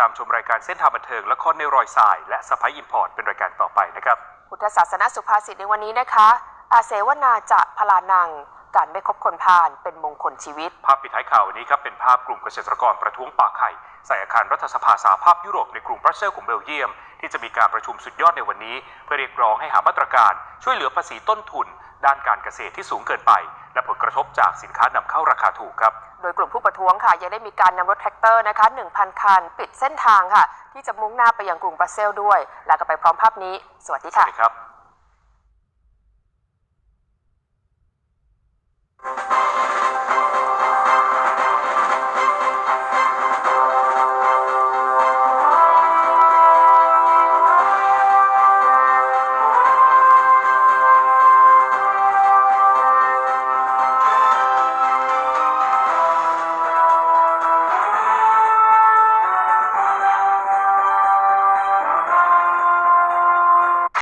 ตามชมรายการเส้นทางบันเทิงละครในรอยสาย และสไปอิมพอร์ตเป็นรายการต่อไปนะครับพุทธศาสนสุภาษิตในวันนี้นะคะ อาเสวนาจะพลานัง การไม่คบคนพาลเป็นมงคลชีวิต ภาพปิดท้ายข่าววันนี้ครับเป็นภาพกลุ่มเกษตรกรประท้วงป่าไข่ใส่อาคารรัฐสภาสาภาพยุโรปในกรุงบรัสเซลส์ของเบลเยียม ที่จะมีการประชุมสุดยอดในวันนี้ เพื่อเรียกร้องให้หามาตรการ ช่วยเหลือภาษีต้นทุน ด้านการเกษตรที่สูงเกินไป และผลกระทบจากสินค้านำเข้าราคาถูกครับ โดยกลุ่มผู้ประท้วงค่ะ ยังได้มีการนำรถแท็กเตอร์นะคะ1,000 คัน ปิดเส้นทางค่ะ ที่จะมุ่งหน้าไปยังกรุงบรัสเซลส์ด้วย แล้วก็ไปพร้อมภาพนี้ สวัสดีสวัค่ะสดีครับ